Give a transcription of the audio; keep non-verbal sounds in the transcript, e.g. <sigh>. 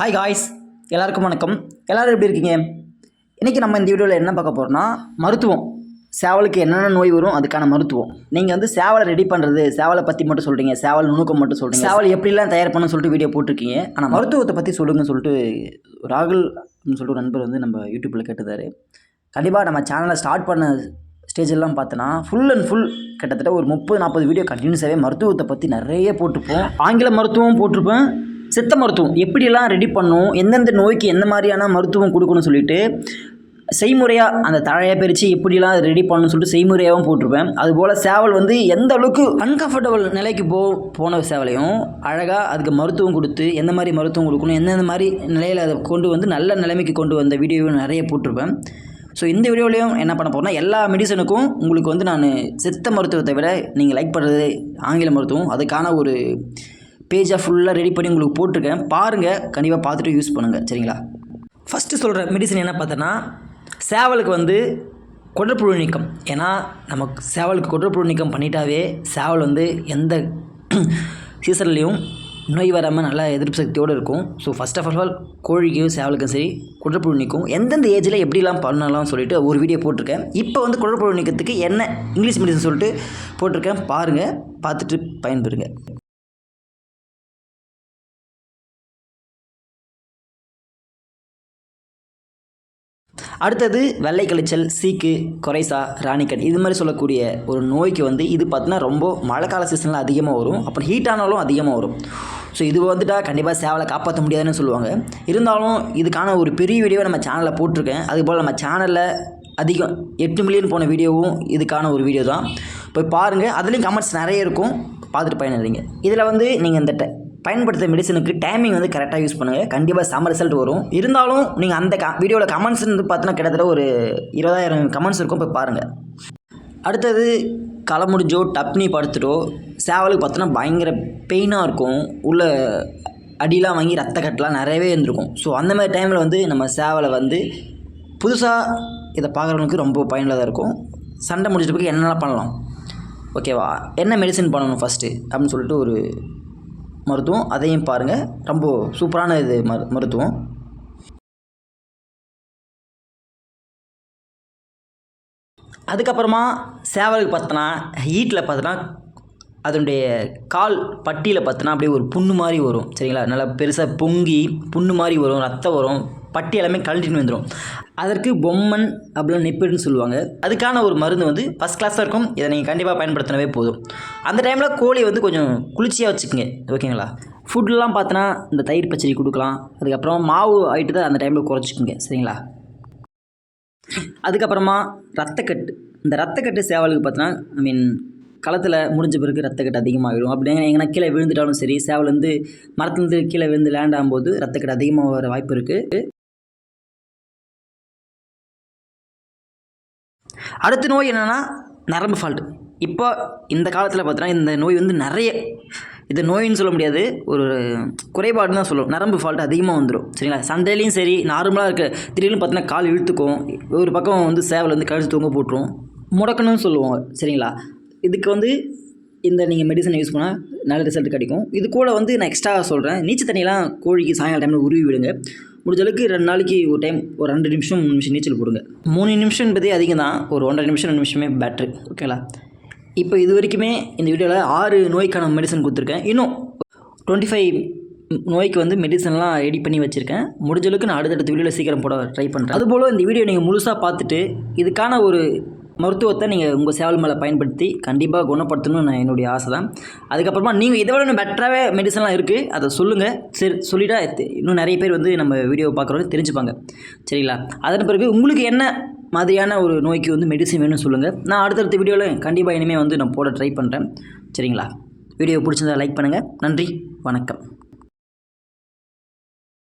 Hi guys எல்லாருக்கும் வணக்கம். எல்லோரும் எப்படி இருக்கீங்க? இன்றைக்கி நம்ம இந்த வீடியோவில் என்ன பார்க்க போகிறோம்னா மருத்துவம். சேவலுக்கு என்னென்ன நோய் வரும் அதுக்கான மருத்துவம். நீங்கள் வந்து சேவலை ரெடி பண்ணுறது சேவலை பற்றி மட்டும் சொல்கிறீங்க சேவல் நுணுக்கம் மட்டும் சொல்கிறீங்க சேவல் எப்படிலாம் தயார் பண்ணணும்னு சொல்லிட்டு வீடியோ போட்டிருக்கீங்க. ஆனால் மருத்துவத்தை பற்றி சொல்லுங்கன்னு சொல்லிட்டு ராகுல் அப்படின்னு சொல்லிட்டு ஒரு நண்பர் வந்து நம்ம யூடியூப்பில் கேட்டுதாரு கண்டிப்பாக நம்ம சேனலை ஸ்டார்ட் பண்ண ஸ்டேஜெல்லாம் பார்த்தோன்னா ஃபுல் அண்ட் ஃபுல் கிட்டத்தட்ட ஒரு முப்பது நாற்பது வீடியோ கண்டினியூஸாகவே மருத்துவத்தை பற்றி நிறைய போட்டிருப்போம். ஆங்கில மருத்துவம் போட்டிருப்பேன் சித்த மருத்துவம் எப்படியெல்லாம் ரெடி பண்ணணும் எந்தெந்த நோய்க்கு எந்த மாதிரியான மருத்துவம் கொடுக்கணும்னு சொல்லிட்டு செய்முறையாக அந்த தழையை பிரித்து எப்படிலாம் ரெடி பண்ணணும்னு சொல்லிட்டு செய்முறையாகவும் போட்டிருப்பேன். அதுபோல் சேவல் வந்து எந்த அளவுக்கு அன்கம்ஃபர்டபுள் நிலைக்கு போ போன சேவலையும் அழகாக அதுக்கு மருத்துவம் கொடுத்து எந்த மாதிரி மருத்துவம் கொடுக்கணும் எந்தெந்த மாதிரி நிலையில் அதை கொண்டு வந்து நல்ல நிலைமைக்கு கொண்டு வந்த வீடியோவும் நிறைய போட்டிருப்பேன். ஸோ இந்த வீடியோலையும் என்ன பண்ண போகிறேன்னா எல்லா மெடிசனுக்கும் உங்களுக்கு வந்து நான் சித்த மருத்துவத்தை விட நீங்கள் லைக் பண்ணுறது ஆங்கில மருத்துவம். அதுக்கான ஒரு பேஜை ஃபுல்லாக ரெடி பண்ணி உங்களுக்கு போட்டிருக்கேன். பாருங்கள் கண்டிப்பாக பார்த்துட்டு யூஸ் பண்ணுங்கள் சரிங்களா? ஃபஸ்ட்டு சொல்கிற மெடிசன் என்ன பார்த்தோன்னா சேவலுக்கு வந்து குடற்புழு நீக்கம். ஏன்னா நமக்கு சேவலுக்கு குடற்புழு நீக்கம் பண்ணிட்டாவே சேவல் வந்து எந்த <clears throat> சீசன்லேயும் நோய் வராமல் நல்லா எதிர்ப்பு சக்தியோடு இருக்கும். ஸோ ஃபஸ்ட் ஆஃப் ஆல் கோழிக்கும் சேவலுக்கும் சரி குடற்புழு நீக்கும். எந்தெந்த ஏஜில் எப்படிலாம் பண்ணலாம் சொல்லிட்டு ஒரு வீடியோ போட்டிருக்கேன். இப்போ வந்து குடற்புழு நீக்கத்துக்கு என்ன இங்கிலீஷ் மெடிசன் சொல்லிட்டு போட்டிருக்கேன். பாருங்கள் பார்த்துட்டு பயன்பெறுங்க. அடுத்தது வெள்ளை கழிச்சல் சீக்கு கொரைசா ராணிக்கன். இது மாதிரி சொல்லக்கூடிய ஒரு நோய்க்கு வந்து இது பார்த்தீங்கன்னா ரொம்ப மழைக்கால சீசனில் அதிகமாக வரும். அப்புறம் ஹீட் ஆனாலும் அதிகமாக வரும். ஸோ இது வந்துட்டால் கண்டிப்பாக சேவலை காப்பாற்ற முடியாதுன்னு சொல்லுவாங்க. இருந்தாலும் இதுக்கான ஒரு பெரிய வீடியோவை நம்ம சேனலில் போட்டிருக்கேன். அதுபோல் நம்ம சேனலில் அதிகம் எட்டு மில்லியன் போன வீடியோவும் இதுக்கான ஒரு வீடியோ தான். போய் பாருங்கள் அதுலேயும் கமெண்ட்ஸ் நிறைய இருக்கும். பார்த்துட்டு பயனடைங்க. இதில் வந்து நீங்கள் இந்த பயன்படுத்த மெடிசனுக்கு டைமிங் வந்து கரெக்டாக யூஸ் பண்ணுங்கள் கண்டிப்பாக செம்ம ரிசல்ட் வரும். இருந்தாலும் நீங்கள் அந்த க வீடியோவில் கமெண்ட்ஸ் வந்து பார்த்தீங்கன்னா கிட்டத்தட்ட ஒரு இருபதாயிரம் கமெண்ட்ஸ் இருக்கும். போய் பாருங்கள் அடுத்தது களை முடிஞ்சோ டப்னி படுத்துட்டோ சேவலுக்கு பார்த்தோன்னா பயங்கர பெயினாக இருக்கும். உள்ள அடியெலாம் வாங்கி ரத்த கட்டலாம் நிறையவே இருந்திருக்கும். ஸோ அந்த மாதிரி டைமில் வந்து நம்ம சேவலை வந்து புதுசாக இதை பார்க்குறவங்களுக்கு ரொம்ப பயனுள்ளதாக இருக்கும். சண்டை முடிச்சிட்டு பிறகு என்னென்ன பண்ணலாம்? ஓகேவா என்ன மெடிசன் பண்ணணும் ஃபஸ்ட்டு அப்படின்னு சொல்லிட்டு ஒரு மருத்துவம் அதையும் பாருங்கள் ரொம்ப சூப்பரான இது மரு மருத்துவம். அதுக்கப்புறமா சேவலுக்கு பார்த்தோன்னா ஹீட்டில் பார்த்தோன்னா அதனுடைய கால் பட்டியில் பார்த்தோன்னா அப்படியே ஒரு புண்ணு மாதிரி வரும். சரிங்களா? நல்லா பெருசாக பொங்கி புண்ணு மாதிரி வரும் ரத்தம் வரும். பட்டி எல்லாமே கழட்டின்னு வந்துடும் அதற்கு பொம்மன் அப்படின்னு நெப்பிடுன்னு சொல்லுவாங்க. அதுக்கான ஒரு மருந்து வந்து ஃபஸ்ட் கிளாஸாக இருக்கும். இதை நீங்கள் கண்டிப்பாக பயன்படுத்தினவே போதும். அந்த டைமில் கோழியை வந்து கொஞ்சம் குளிர்ச்சியாக வச்சுக்கோங்க. ஓகேங்களா? ஃபுட்லாம் பார்த்தோன்னா இந்த தயிர் பச்சடி கொடுக்கலாம். அதுக்கப்புறம் மாவு ஆகிட்டு தான் அந்த டைமில் குறைச்சிக்கோங்க. சரிங்களா? அதுக்கப்புறமா ரத்தக்கட்டு. இந்த ரத்தக்கட்டு சேவலுக்கு பார்த்தோன்னா ஐ மீன் களத்தில் முடிஞ்ச பிறகு ரத்தக்கட்டு அதிகமாகிடும். அப்படி எங்கன்னா கீழே விழுந்துட்டாலும் சரி சேவல் வந்து மரத்துலேருந்து கீழே விழுந்து லேண்ட் ஆகும்போது ரத்தக்கட்டு அதிகமாக வர வாய்ப்பு இருக்குது அடுத்த நோய் என்னென்னா நரம்பு ஃபால்ட்டு இப்போ இந்த காலத்தில் பார்த்தோன்னா இந்த நோய் வந்து நிறைய இது நோயின்னு சொல்ல முடியாது ஒரு குறைபாடுன்னு தான் சொல்லுவோம் நரம்பு ஃபால்ட் அதிகமாக வந்துடும் சரிங்களா? சண்டையிலையும் சரி நார்மலாக இருக்க திடீர்னு பார்த்தீங்கன்னா கால் இழுத்துக்கும் ஒரு பக்கம் வந்து சேவல் வந்து கழுத்து தூங்க போட்டுரும் முடக்கணும்னு சொல்லுவோம் சரிங்களா? இதுக்கு வந்து இந்த நீங்கள் மெடிசனை யூஸ் பண்ணால் நல்ல ரிசல்ட் கிடைக்கும். இது கூட வந்து நான் எக்ஸ்ட்ரா சொல்கிறேன் நீச்சல் தண்ணியெலாம் கோழிக்கு சாயங்கால டைமில் உருவி விடுங்க. முடிஞ்சளவுக்கு ரெண்டு நாளைக்கு ஒரு டைம் ஒரு ரெண்டு நிமிஷம் மூணு நிமிஷம் நீச்சல் போடுங்க. மூணு நிமிஷம் என்பதே அதிகம் தான் ஒரு ஒன்றரை நிமிஷம் ரெண்டு நிமிஷமே பேட்ரு ஓகேங்களா இப்போ இது வரைக்குமே இந்த வீடியோவில் ஆறு நோய்க்கான மெடிசன் கொடுத்துருக்கேன். இன்னும் டுவெண்ட்டி ஃபைவ் நோய்க்கு வந்து மெடிசன்லாம் ரெடி பண்ணி வச்சுருக்கேன். முடிஞ்சளவுக்கு நான் அடுத்தடுத்த வீடியோவில் சீக்கிரம் போட ட்ரை பண்ணுறேன் அதுபோல் இந்த வீடியோ நீங்கள் முழுசாக பார்த்துட்டு இதுக்கான ஒரு மருத்துவத்தை நீங்கள் உங்கள் சேவல் மேலே பயன்படுத்தி கண்டிப்பாக குணப்படுத்தணும்னு நான் என்னுடைய ஆசை தான் அதுக்கப்புறமா நீங்கள் இதை விட இன்னும் பெட்டராகவே மெடிசன்லாம் இருக்குது அதை சொல்லுங்கள் சரி சொல்லிட்டா இன்னும் நிறைய பேர் வந்து நம்ம வீடியோ பார்க்குறவங்க தெரிஞ்சுப்பாங்க. சரிங்களா? அதன் பிறகு உங்களுக்கு என்ன மாதிரியான ஒரு நோய்க்கு வந்து மெடிசன் வேணும்னு சொல்லுங்கள் நான் அடுத்தடுத்த வீடியோவில் கண்டிப்பாக இனிமேல் வந்து நான் போட ட்ரை பண்ணுறேன் சரிங்களா? வீடியோ பிடிச்சிருந்தா லைக் பண்ணுங்கள் நன்றி. வணக்கம்.